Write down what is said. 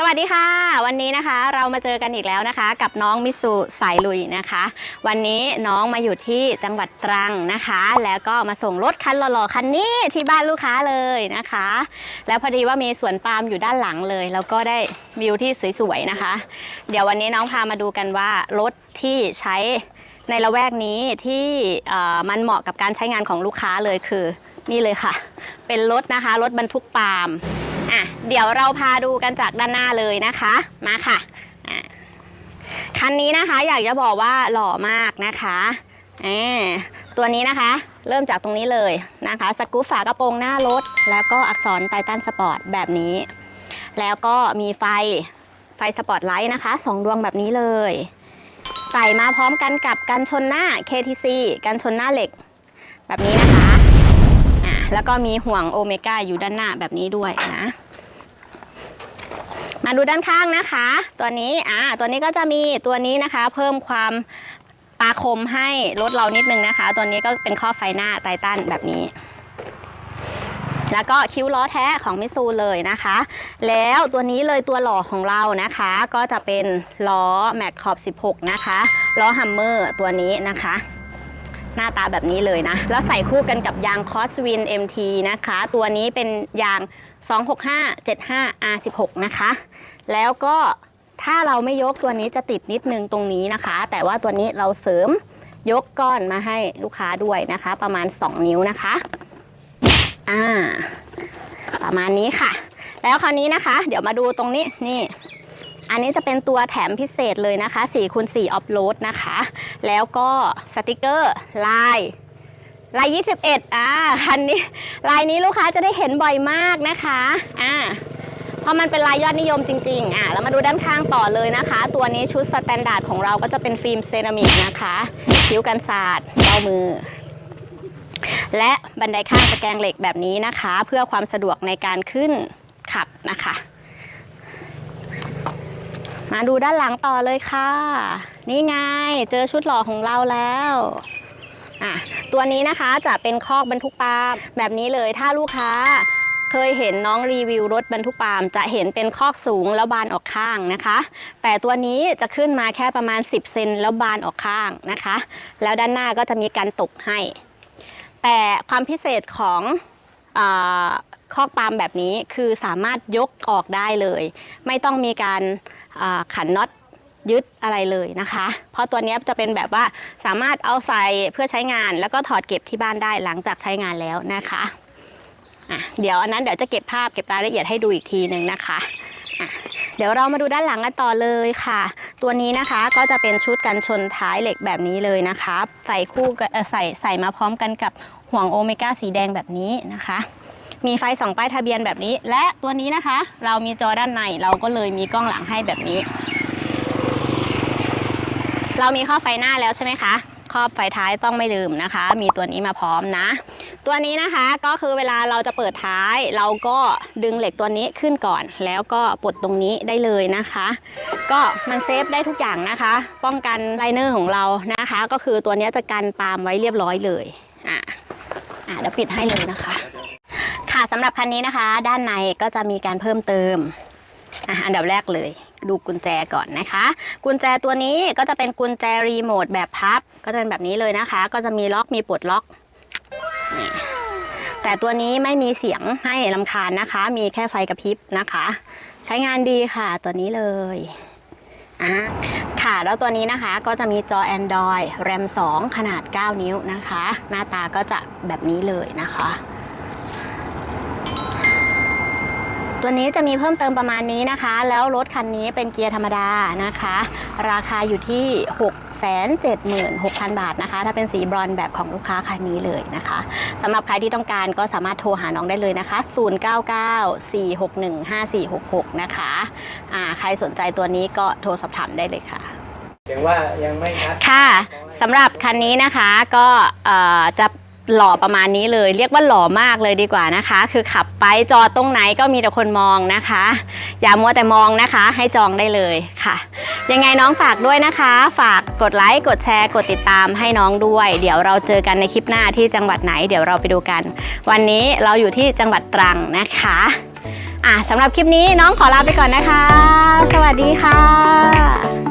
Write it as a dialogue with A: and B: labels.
A: สวัสดีค่ะ วันนี้นะคะเรามาเจอกันอีกแล้วนะคะ กับน้องมิสุสายลุยนะคะ วันนี้น้องมาอยู่ที่จังหวัดตรังนะคะ แล้วก็มาส่งรถคันหล่อๆคันนี้ที่บ้านลูกค้าเลยนะคะ แล้วพอดีว่ามีสวนปาล์มอยู่ด้านหลังเลย แล้วก็ได้วิวที่สวยๆนะคะ เดี๋ยววันนี้น้องพามาดูกันว่ารถที่ใช้ในละแวกนี้ที่มันเหมาะกับการใช้งานของลูกค้าเลยคือนี่เลยค่ะ เป็นรถนะคะรถบรรทุกปาล์ม อะเดี๋ยวเราพาดูกันจากด้านหน้าเลยนะคะมาค่ะคันนี้นะคะอยากจะบอกว่าหล่อมากนะคะอ่าตัวนี้นะคะ เริ่มจากตรงนี้เลยนะคะ สกู๊ปฝากระโปรงหน้ารถ แล้วก็อักษรไททันสปอร์ตแบบนี้ แล้วก็มีไฟไฟสปอตไลท์นะคะสองดวงแบบนี้เลย ใส่มาพร้อมกันกับกันชนหน้า KTC กันชนหน้าเหล็ก แบบนี้นะคะอะแล้วก็มีห่วงโอเมก้าอยู่ด้านหน้าแบบนี้ด้วยนะ มาดูด้านข้างนะคะ ตัวนี้อ่าตัวนี้ก็จะมีตัวนี้นะคะ เพิ่มความปาคมให้รถเรานิดนึงนะคะ ตัวนี้ก็เป็นข้อไฟหน้าไททันแบบนี้ แล้วก็คิ้วล้อแท้ของมิซูเลยนะคะ แล้วตัวนี้เลยตัวหล่อของเรานะคะ ก็จะเป็นล้อแม็กขอบ 16 นะคะล้อฮัมเมอร์ตัวนี้นะคะหน้าตาแบบนี้เลยนะ แล้วใส่คู่กันกับยางคอสวิน MT นะคะ ตัวนี้เป็นยาง 265 75 R16 นะคะ แล้วก็ถ้าเราไม่ยกตัวนี้จะติดนิดนึงตรงนี้นะคะ แต่ว่าตัวนี้เราเสริมยกก้อนมาให้ลูกค้าด้วยนะคะ ประมาณ 2 นิ้วนะคะอ่าประมาณนี้ค่ะ แล้วคราวนี้นะคะ เดี๋ยวมาดูตรงนี้นี่ อันนี้จะเป็นตัวแถมพิเศษเลยนะคะ4คูณ4ออฟโรดนะคะ แล้วก็สติกเกอร์ลายลาย21อ่าคันนี้ลายนี้ลูกค้าจะได้เห็นบ่อยมากนะคะอ่า ราะมันเป็นลายยอดนิยมจริงๆอ่าแล้วมาดูด้านข้างต่อเลยนะคะ ตัวนี้ชุดสแตนดาร์ดของเราก็จะเป็นฟิล์มเซรามิกนะคะคิ้วกันศาสตร์เบ้ามือ และบันไดข้างตะแกรงเหล็กแบบนี้นะคะ เพื่อความสะดวกในการขึ้นขับนะคะ มาดูด้านหลังต่อเลยค่ะ นี่ไงเจอชุดหล่อของเราแล้วอะตัวนี้นะคะจะเป็นคอกบรรทุกปล์มแบบนี้เลยถ้าลูกค้า เคยเห็นน้องรีวิวรถบรรทุกปาล์มจะเห็นเป็นคอกสูงแล้วบานออกข้างนะคะ แต่ตัวนี้จะขึ้นมาแค่ประมาณ 10 เซนแล้วบานออกข้างนะคะ แล้วด้านหน้าก็จะมีการตกให้ แต่ความพิเศษของอคอกปาล์มแบบนี้คือสามารถยกออกได้เลย ไม่ต้องมีการขันน็อตยึดอะไรเลยนะคะ เพราะตัวนี้จะเป็นแบบว่าสามารถเอาใส่เพื่อใช้งาน แล้วก็ถอดเก็บที่บ้านได้หลังจากใช้งานแล้วนะคะ อะเดี๋ยวอันนั้นเดี๋ยวจะเก็บภาพเก็บรายละเอียดให้ดูอีกทีหนึ่งนะคะอะเดี๋ยวเรามาดูด้านหลังกันต่อเลยค่ะ ตัวนี้นะคะก็จะเป็นชุดกันชนท้ายเหล็กแบบนี้เลยนะคะ ใส่คู่ใส่ใส่มาพร้อมกันกับห่วงโอเมก้าสีแดงแบบนี้นะคะ มีไฟสองป้ายทะเบียนแบบนี้ และตัวนี้นะคะ เรามีจอด้านในเราก็เลยมีกล้องหลังให้แบบนี้ เรามีข้อบไฟหน้าแล้วใช่ไหมคะครอบไฟท้ายต้องไม่ลืมนะคะ มีตัวนี้มาพร้อมนะ ตัวนี้นะคะก็คือเวลาเราจะเปิดท้าย เราก็ดึงเหล็กตัวนี้ขึ้นก่อน แล้วก็ปลดตรงนี้ได้เลยนะคะ ก็มันเซฟได้ทุกอย่างนะคะ ป้องกันไลเนอร์ของเรานะคะ ก็คือตัวนี้จะกันปาล์มไว้เรียบร้อยเลยอะอะเดี๋ยวปิดให้เลยนะคะ ค่ะสำหรับคันนี้นะคะ ด้านในก็จะมีการเพิ่มเติมอะอันดับแรกเลยดูกุญแจก่อนนะคะ กุญแจตัวนี้ก็จะเป็นกุญแจรีโมทแบบพับ ก็จะเป็นแบบนี้เลยนะคะ ก็จะมีล็อกมีปลดล็อก แต่ตัวนี้ไม่มีเสียงให้ลำคาญนะคะ มีแค่ไฟกระพริบนะคะ ใช้งานดีค่ะตัวนี้เลยอะค่ะแล้วตัวนี้นะคะก็จะมีจอ Android RAM 2 ขนาด 9 นิ้วนะคะ หน้าตาก็จะแบบนี้เลยนะคะตัวนี้จะมีเพิ่มเติมประมาณนี้นะคะ แล้วรถคันนี้เป็นเกียร์ธรรมดานะคะ ราคาอยู่ที่ 676,000 บาทนะคะ ถ้าเป็นสีบรอนซ์แบบของลูกค้าคันนี้เลยนะคะสำหรับใครที่ต้องการก็สามารถโทรหาน้องได้เลยนะคะ 0994615466 นะคะอ่าใครสนใจตัวนี้ก็โทรสอบถามได้เลยค่ะ
B: เสียงว่ายังไม่ชัด
A: ค่ะสำหรับคันนี้นะคะก็เอ่อจะ หล่อประมาณนี้เลย เรียกว่าหล่อมากเลยดีกว่านะคะ คือขับไปจอตรงไหนก็มีแต่คนมองนะคะ อย่ามัวแต่มองนะคะ ให้จองได้เลยค่ะ ยังไงน้องฝากด้วยนะคะ ฝากกดไลค์กดแชร์กดติดตามให้น้องด้วย เดี๋ยวเราเจอกันในคลิปหน้าที่จังหวัดไหน เดี๋ยวเราไปดูกัน วันนี้เราอยู่ที่จังหวัดตรังนะคะอะสำหรับคลิปนี้น้องขอลาไปก่อนนะคะ สวัสดีค่ะ